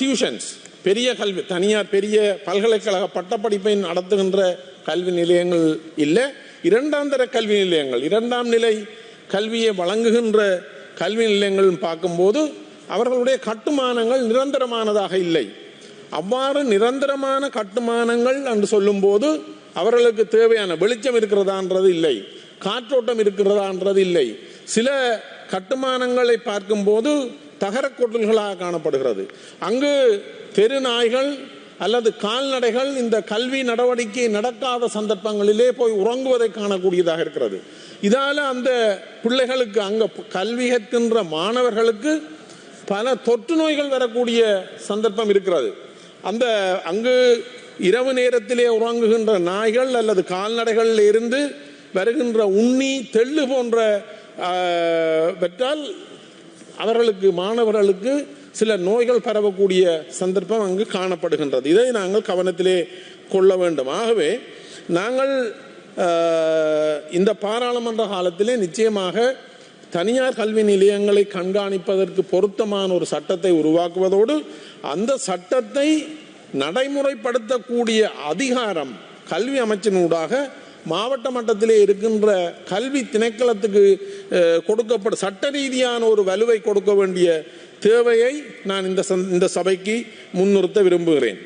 Tuitions பெரிய கல்வி தனியார் பெரிய பல்கலைக்கழக பட்டப்படிப்பை நடத்துகின்ற கல்வி நிலையங்கள் இல்லை. இரண்டாம் தர கல்வி நிலையங்கள் இரண்டாம் நிலை கல்வியை வழங்குகின்ற கல்வி நிலையங்கள் பார்க்கும்போது அவர்களுடைய கட்டுமானங்கள் நிரந்தரமானதாக இல்லை. அவ்வாறு நிரந்தரமான கட்டுமானங்கள் என்று சொல்லும்போது அவர்களுக்கு தேவையான வெளிச்சம் இருக்கிறதான்றது இல்லை காற்றோட்டம் இருக்கிறதான்றது இல்லை. சில கட்டுமானங்களை பார்க்கும்போது தகரக் கொட்டல்களாக காணப்படுகிறது. அங்கு தெருநாய்கள் அல்லது கால்நடைகள் இந்த கல்வி நடவடிக்கை நடக்காத சந்தர்ப்பங்களிலே போய் உறங்குவதை காணக்கூடியதாக இருக்கிறது. இதால் அந்த பிள்ளைகளுக்கு அங்கே கல்வி கற்கின்ற மாணவர்களுக்கு பல தொற்று நோய்கள் வரக்கூடிய சந்தர்ப்பம் இருக்கிறது. அந்த அங்கு இரவு நேரத்திலே உறங்குகின்ற நாய்கள் அல்லது கால்நடைகளில் இருந்து வருகின்ற உண்ணி தெள்ளு போன்ற பெற்றால் அவர்களுக்கு மாணவர்களுக்கு சில நோய்கள் பரவக்கூடிய சந்தர்ப்பம் அங்கு காணப்படுகின்றது. இதை நாங்கள் கவனத்திலே கொள்ள வேண்டும். ஆகவே நாங்கள் இந்த பாராளுமன்ற காலத்திலே நிச்சயமாக தனியார் கல்வி நிலையங்களை கண்காணிப்பதற்கு பொருத்தமான ஒரு சட்டத்தை உருவாக்குவதோடு அந்த சட்டத்தை நடைமுறைப்படுத்தக்கூடிய அதிகாரம் கல்வி அமைச்சினூடாக மாவட்ட மட்டத்திலே இருக்கின்ற கல்வி திணைக்களத்துக்கு கொடுக்கப்படும் சட்ட ரீதியான ஒரு வலுவை கொடுக்க வேண்டிய தேவையை நான் இந்த சந்- இந்த சபைக்கு முன்னிறுத்த விரும்புகிறேன்.